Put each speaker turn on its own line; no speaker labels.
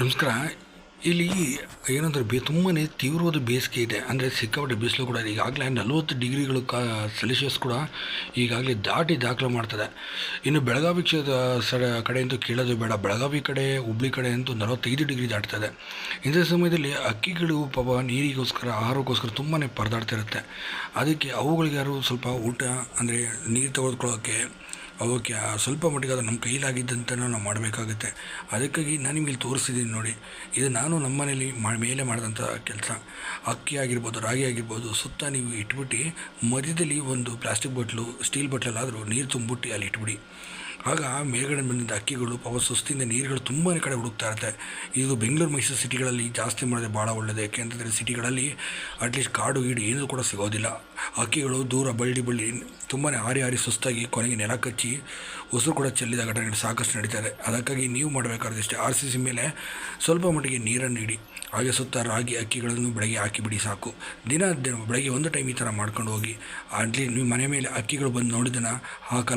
ನಮಸ್ಕಾರ. ಇಲ್ಲಿ ಏನಂದ್ರೆ ಬೇ ತುಂಬಾ ತೀವ್ರವಾದ ಬೇಸಿಗೆ ಇದೆ. ಅಂದರೆ ಸಿಕ್ಕಾಪಟ್ಟೆ ಬಿಸಿಲು ಕೂಡ ಈಗಾಗಲೇ ನಲವತ್ತು ಡಿಗ್ರಿಗಳು ಕಾ ಸೆಲ್ಸಿಯಸ್ ಕೂಡ ಈಗಾಗಲೇ ದಾಟಿ ದಾಖಲು ಮಾಡ್ತದೆ. ಇನ್ನು ಬೆಳಗಾವಿ ಕ್ಷೇತ್ರ ಸಡ ಕಡೆಯಂತೂ ಕೇಳೋದು ಬೇಡ. ಬೆಳಗಾವಿ ಕಡೆ, ಹುಬ್ಳಿ ಕಡೆ ಅಂತೂ ನಲವತ್ತೈದು ಡಿಗ್ರಿ ದಾಟ್ತದೆ. ಇಂಥ ಸಮಯದಲ್ಲಿ ಅಕ್ಕಿಗಳು ಪಾಪ ನೀರಿಗೋಸ್ಕರ, ಆಹಾರಕ್ಕೋಸ್ಕರ ತುಂಬಾ ಪರದಾಡ್ತಿರುತ್ತೆ ಅದಕ್ಕೆ ಅವುಗಳಿಗೆ ಯಾರು ಸ್ವಲ್ಪ ಊಟ, ಅಂದರೆ ನೀರು ತೆಗೆದುಕೊಳ್ಳೋಕ್ಕೆ ಅವಕ್ಕೆ ಸ್ವಲ್ಪ ಮಟ್ಟಿಗೆ ಅದು ನಮ್ಮ ಕೈಲಾಗಿದ್ದಂತೆ ನಾವು ಮಾಡಬೇಕಾಗುತ್ತೆ. ಅದಕ್ಕಾಗಿ ನಾನು ನಿಮಗೆ ತೋರಿಸಿದ್ದೀನಿ ನೋಡಿ. ಇದು ನಾನು ನಮ್ಮ ಮನೇಲಿ ಮೇಲೆ ಮಾಡಿದಂಥ ಕೆಲಸ. ಅಕ್ಕಿ ಆಗಿರ್ಬೋದು, ರಾಗಿ ಆಗಿರ್ಬೋದು, ಸುತ್ತ ನೀವು ಇಟ್ಬಿಟ್ಟು ಮಧ್ಯದಲ್ಲಿ ಒಂದು ಪ್ಲಾಸ್ಟಿಕ್ ಬಾಟ್ಲು, ಸ್ಟೀಲ್ ಬಾಟ್ಲಲ್ಲಾದರೂ ನೀರು ತುಂಬಿಬಿಟ್ಟು ಅಲ್ಲಿ ಇಟ್ಬಿಡಿ. ಆಗ ಮೇಲ್ಗಡೆ ಬಂದಿದ್ದ ಅಕ್ಕಿಗಳು, ಪಾಪ ಸುಸ್ತಿಯಿಂದ ನೀರುಗಳು ತುಂಬಾ ಕಡೆ ಹುಡುಕ್ತಾ ಇರುತ್ತೆ ಇದು ಬೆಂಗಳೂರು, ಮೈಸೂರು ಸಿಟಿಗಳಲ್ಲಿ ಜಾಸ್ತಿ ಮಾಡಿದ್ರೆ ಭಾಳ ಒಳ್ಳೆಯದು ಯಾಕೆಂತಂದರೆ ಸಿಟಿಗಳಲ್ಲಿ ಅಟ್ಲೀಸ್ಟ್ ಕಾಡು, ಗೀಡು ಏನೂ ಕೂಡ ಸಿಗೋದಿಲ್ಲ. ಅಕ್ಕಿಗಳು ದೂರ ಬಳ್ಳಿ ಬಳ್ಳಿ ತುಂಬಾ ಹಾರಿ ಹಾರಿ ಸುಸ್ತಾಗಿ ಕೊನೆಗೆ ನೆಲ ಕಚ್ಚಿ ಉಸಿರು ಕೂಡ ಚೆಲ್ಲಿದ ಘಟನೆಗಳು ಸಾಕಷ್ಟು ನಡೀತಾರೆ ಅದಕ್ಕಾಗಿ ನೀವು ಮಾಡಬೇಕಾದ್ರೆ ಆರ್ ಸಿ ಸಿ ಮೇಲೆ ಸ್ವಲ್ಪ ಮಟ್ಟಿಗೆ ನೀರನ್ನು ಇಡಿ. ಹಾಗೆ ಸುತ್ತ ರಾಗಿ ಅಕ್ಕಿಗಳನ್ನು ಬೆಳಗ್ಗೆ ಹಾಕಿಬಿಡಿ ಸಾಕು. ದಿನ ದಿನ ಬೆಳಗ್ಗೆ ಒಂದು ಟೈಮ್ ಈ ಥರ ಮಾಡ್ಕೊಂಡು ಹೋಗಿ. ಅಟ್ಲೀಸ್ಟ್ ನೀವು ಮನೆ ಮೇಲೆ ಅಕ್ಕಿಗಳು ಬಂದು ನೋಡಿದನ ಆ ಕಾಲ